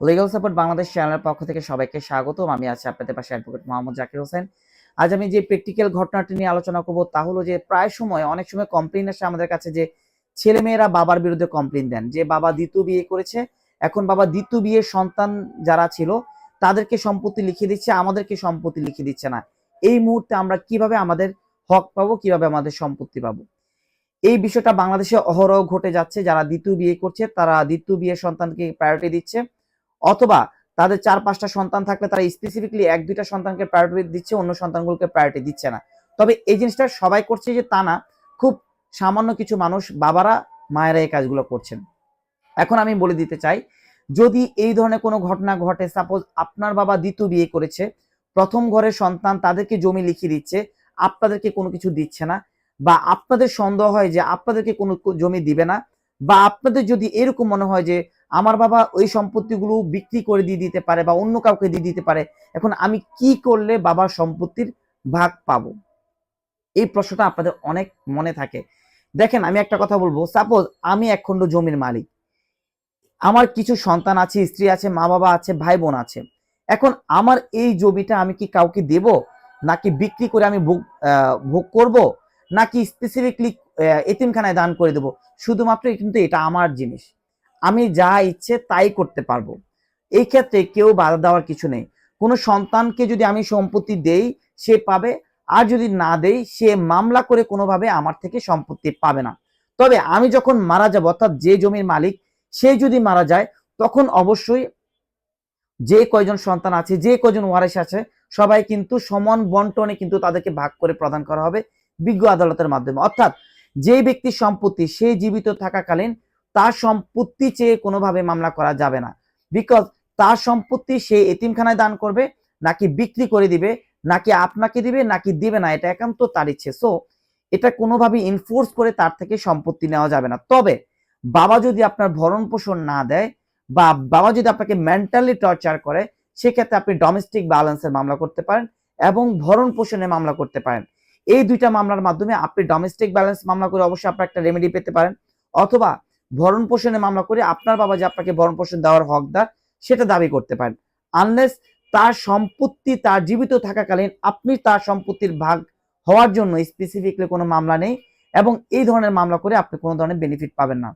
Legal support Bangladesh চ্যানেলের পক্ষ থেকে সবাইকে স্বাগতম। আমি আছি আপনাদের পাশে অ্যাডভোকেট মোহাম্মদ জাকির হোসেন। আজ আমি যে প্র্যাকটিক্যাল ঘটনাটি নিয়ে আলোচনা করব তা হলো যে প্রায় সময়, অনেক সময় কমপ্লেন আসে আমাদের কাছে যে ছেলেমেয়েরা বাবার বিরুদ্ধে কমপ্লেন দেন। যে বাবা দ্বিতীয় বিয়ে করেছে, এখন বাবা দ্বিতীয় বিয়ের সন্তান যারা ছিল, তাদেরকে সম্পত্তি লিখে দিচ্ছে, আমাদেরকে সম্পত্তি লিখে দিচ্ছে না। এই মুহূর্তে আমরা কীভাবে আমাদের হক পাবো, কীভাবে আমাদের সম্পত্তি পাবো? এই বিষয়টা বাংলাদেশে অহরহ ঘটে যাচ্ছে। যারা দ্বিতীয় বিয়ে করছে, তারা দ্বিতীয় বিয়ের সন্তানকে প্রায়োরিটি দিচ্ছে। অথবা তাদের চার পাঁচটা সন্তান থাকলে তারা স্পেসিফিকলি এক দুইটা সন্তানকে প্রায়োরিটি দিচ্ছে, অন্য সন্তানগুলোকে প্রায়োরিটি দিচ্ছে না। তবে এই জিনিসটা সবাই করছে যে তা না, খুব সামান্য কিছু মানুষ বাবারা, মায়েরা এই কাজগুলো করছেন। এখন আমি বলে দিতে চাই, যদি এই ধরনের কোনো ঘটনা ঘটে সাপোজ আপনার বাবা দ্বিতীয় বিয়ে করেছে, প্রথম ঘরের সন্তান তাদেরকে জমি লিখিয়ে দিচ্ছে, আপনাদেরকে কোনো কিছু দিচ্ছে না, বা আপনাদের সন্দেহ হয় যে আপনাদেরকে কোনো জমি দিবে না বা আপনাদের যদি এরকম মনে হয় যে আমার বাবা ওই সম্পত্তিগুলো বিক্রি করে দিয়ে দিতে পারে বা অন্য কাউকে দিয়ে দিতে পারে, এখন আমি কি করলে বাবার সম্পত্তির ভাগ পাবো? এই প্রশ্নটা আপনাদের অনেক মনে থাকে। দেখেন, আমি একটা কথা বলব। সাপোজ আমি এক খণ্ড জমির মালিক। আমার কিছু সন্তান আছে, স্ত্রী আছে মা বাবা আছে ভাই বোন আছে। এখন আমার এই জমিটা আমি কি কাউকে দেব? নাকি বিক্রি করে আমি ভোগ ভোগ করব? নাকি স্পেসিফিকলি এতিমখানায় দান করে দেব। শুধুমাত্র কিন্তু এটা আমার জিনিস। আমি যা ইচ্ছে তাই করতে পারব। এই ক্ষেত্রে কেউ বাধা দেওয়ার কিছু নেই। কোনো সন্তানকে যদি আমি সম্পত্তি দেই, সে পাবে। আর যদি না দেই, সে মামলা করে কোনোভাবে আমার থেকে সম্পত্তি পাবে না। তবে আমি যখন মারা যাব, অর্থাৎ যে জমির মালিক, সে যদি মারা যায়, তখন অবশ্যই যে কয়জন সন্তান আছে, যে কয়জন ওয়ারিশ আছে, সবাই কিন্তু সমান বন্টনে কিন্তু তাদেরকে ভাগ করে প্রদান করা হবে বিজ্ঞ আদালতের মাধ্যমে। অর্থাৎ যে ব্যক্তির সম্পত্তি সে জীবিত থাকাকালীন তার সম্পত্তি চেয়ে কোনোভাবে মামলা করা যাবে না। বিকজ তার সম্পত্তি সে এতিমখানায় দান করবে, নাকি বিক্রি করে দিবে, নাকি আপনাকে দিবে, নাকি দিবে না, এটা একান্ত তার ইচ্ছে। সো এটা কোনোভাবে ইনফোর্স করে তার থেকে সম্পত্তি নেওয়া যাবে না। তবে বাবা যদি আপনার ভরণ পোষণ না দেয়, বা বাবা যদি আপনাকে মেন্টালি টর্চার করে, সেক্ষেত্রে আপনি ডোমেস্টিক ব্যালেন্সের মামলা করতে পারেন এবং ভরণ পোষণের মামলা করতে পারেন। এই দুইটা মামলার মাধ্যমে আপনি ডোমেস্টিক ব্যালেন্স মামলা করে অবশ্যই আপনার একটা রেমেডি পেতে পারেন। অথবা ভরণ পোষণের মামলা করে আপনার বাবা যে আপনাকে ভরণ পোষণ দেওয়ার হকদার, সেটা দাবি করতে পারেন। আনলেস তার সম্পত্তি, তার জীবিত থাকাকালীন আপনি তার সম্পত্তির ভাগ হওয়ার জন্য স্পেসিফিকলি কোনো মামলা নেই এবং এই ধরনের মামলা করে আপনি কোনো ধরনের বেনিফিট পাবেন না।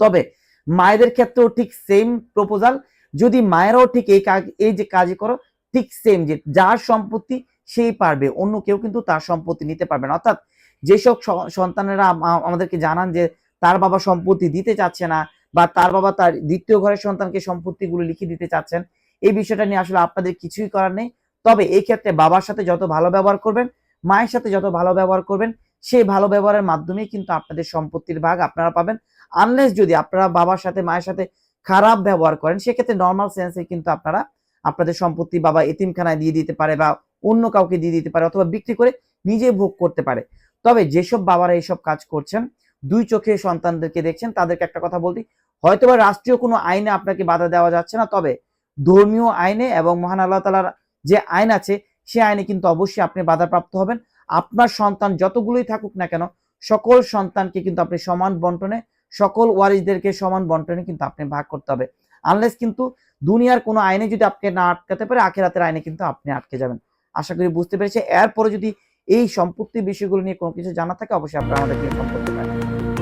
তবে মায়েদের ক্ষেত্রেও ঠিক সেম প্রপোজাল যদি মায়েরাও ঠিক এই কাজ, এই যে কাজ করো, ঠিক সেম যে যার সম্পত্তি সেই পারবে, অন্য কেউ কিন্তু তার সম্পত্তি নিতে পারবে না। অর্থাৎ যেসব সন্তানেরা আমাদেরকে জানান যে তার বাবা সম্পত্তি দিতে চাচ্ছে না বা তার বাবা তার দ্বিতীয় ঘরের সন্তানকে সম্পত্তিগুলো লিখে দিতে চাচ্ছেন, এই বিষয়টা নিয়ে আসলে আপনাদের কিছুই করার নেই। তবে এই ক্ষেত্রে বাবার সাথে যত ভালো ব্যবহার করবেন, মায়ের সাথে যত ভালো ব্যবহার করবেন, সেই ভালো ব্যবহারের মাধ্যমেই কিন্তু আপনাদের সম্পত্তির ভাগ আপনারা পাবেন। আনলেস যদি আপনারা বাবার সাথে, মায়ের সাথে খারাপ ব্যবহার করেন, সেক্ষেত্রে নর্মাল সেন্সে কিন্তু আপনারা আপনাদের সম্পত্তি বাবা এতিমখানায় দিয়ে দিতে পারে বা অন্য কাউকে দিয়ে দিতে পারে অথবা বিক্রি করে নিজে ভোগ করতে পারে। তবে যেসব বাবারা এইসব কাজ করছেন, দুই চোখে সন্তানদেরকে দেখছেন, তাদেরকে একটা কথা বলতে, হয়তোবা রাষ্ট্রীয় কোনো আইনে আপনাকে বাধা দেওয়া যাচ্ছে না, তবে ধর্মীয় আইনে এবং মহান আল্লাহ তালার যে আইন আছে, সে আইনে কিন্তু অবশ্যই আপনি বাধাপ্রাপ্ত হবেন। আপনার সন্তান যতগুলোই থাকুক না কেন, সকল সন্তানকে কিন্তু আপনি সমান বন্টনে, সকল ওয়ারিসদেরকে সমান বন্টনে কিন্তু আপনি ভাগ করতে হবে। আনলেস কিন্তু দুনিয়ার কোনো আইনে যদি আপনি না আটকাতে পারে, আখেরাতের আইনে কিন্তু আপনি আটকে যাবেন। আশা করি বুঝতে পেরেছে। এরপরে যদি এই সম্পত্তি বিষয়গুলো নিয়ে কোনো কিছু জানা থাকে, অবশ্যই আপনারা আমাদেরকে ইনফর্ম